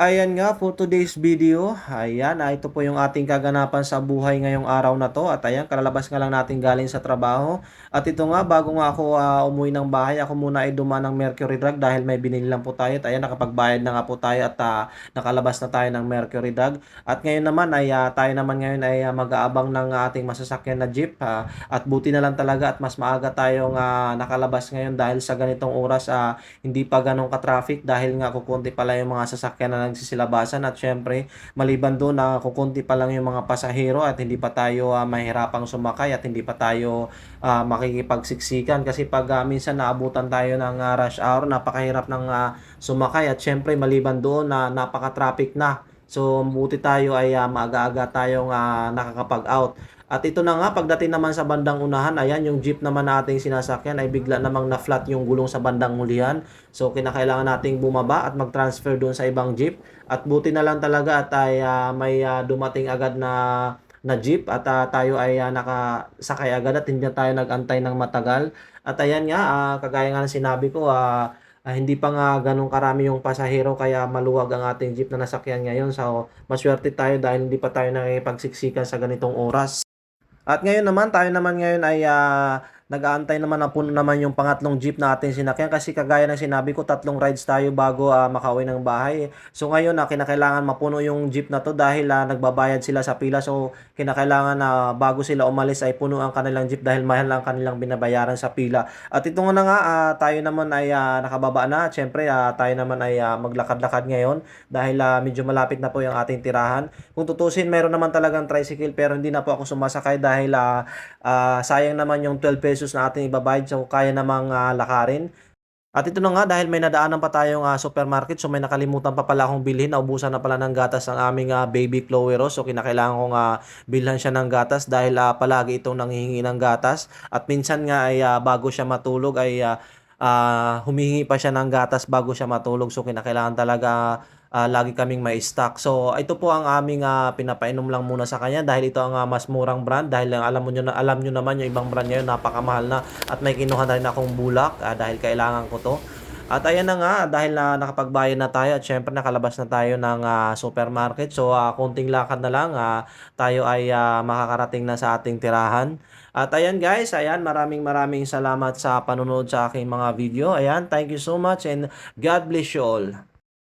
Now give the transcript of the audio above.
Ayan nga for today's video. Ayan, ah, ito po yung ating kaganapan sa buhay ngayong araw na to. At ayan, kalalabas nga lang natin galing sa trabaho. At ito nga, bago nga ako ah, umuwi ng bahay, ako muna ay dumaan ng Mercury Drug dahil may binili lang po tayo. At ayan, nakapagbayad na nga po tayo at ah, nakalabas na tayo ng Mercury Drug. At ngayon naman ay ah, tayo naman ngayon ay ah, mag-aabang ng ating masasakyan na jeep. ah, at buti na lang talaga at mas maaga tayong ah, nakalabas ngayon dahil sa ganitong oras ah, hindi pa ganong ka-traffic dahil nga kukunti pala yung mga sasakyan na nagsisilabasan at syempre maliban doon na kukunti pa lang yung mga pasahero at hindi pa tayo ah, mahirapang sumakay at hindi pa tayo ah, makikipagsiksikan kasi pag ah, minsan naabutan tayo ng ah, rush hour napakahirap ng ah, sumakay at syempre maliban doon na napaka-traffic na So, buti tayo ay ah, maaga-aga tayong ah, nakakapag-out. At ito na nga, pagdating naman sa bandang unahan, ayan, yung jeep naman nating sinasakyan ay bigla namang na-flat yung gulong sa bandang hulihan. So, kinakailangan nating bumaba at mag-transfer doon sa ibang jeep. At buti na lang talaga at ay ah, may ah, dumating agad na na jeep at ah, tayo ay ah, nakasakay agad at hindi na tayo nag-antay ng matagal. At ayan nga, ah, kagaya nga ng sinabi ko, ah, ah, hindi pa nga ganun karami yung pasahero kaya maluwag ang ating jeep na nasakyan ngayon. So, maswerte tayo dahil hindi pa tayo nakikipagsiksikan sa ganitong oras. At ngayon naman, tayo naman ngayon ay ah, nag-aantay naman na puno naman yung pangatlong jeep natin sinakyan kasi kagaya ng sinabi ko, tatlong rides tayo bago ah, makauwi ng bahay. So ngayon, na kinakailangan mapuno yung jeep na to dahil ah, nagbabayad sila sa pila. So kinakailangan na bago sila umalis ay puno ang kanilang jeep dahil mahal lang kanilang binabayaran sa pila. At ito nga na nga, ah, tayo naman ay ah, nakababa na. Siyempre, ah, tayo naman ay ah, maglakad-lakad ngayon dahil ah, medyo malapit na po yung ating tirahan. Kung tutusin, meron naman talagang tricycle pero hindi na po ako sumasakay dahil ah, ah, sayang naman yung 12 pesos na ating ibabayad so kaya namang ah, lakarin. At ito na nga dahil may nadaanan pa tayong ah, supermarket so may nakalimutan pa pala akong bilhin. Naubusan na pala ng gatas ang aming ah, baby Chloe Rose. So kinakailangan kong uh, bilhan siya ng gatas dahil ah, palagi itong nanghihingi ng gatas. At minsan nga ay ah, bago siya matulog ay ah, ah, humihingi pa siya ng gatas bago siya matulog. So kinakailangan talaga ah, lagi kaming may stock. So ito po ang aming ah, pinapainom lang muna sa kanya dahil ito ang ah, mas murang brand dahil ang alam nyo na alam nyo naman yung ibang brand ngayon napakamahal na at may kinuha na rin akong bulak ah, dahil kailangan ko to. At ayan na nga, dahil na nakapagbayad na tayo at syempre nakalabas na tayo ng ah, supermarket. So, ah, konting lakad na lang, ah, tayo ay ah, makakarating na sa ating tirahan. At ayan guys, ayan, maraming maraming salamat sa panonood sa aking mga video. Ayan, thank you so much and God bless you all.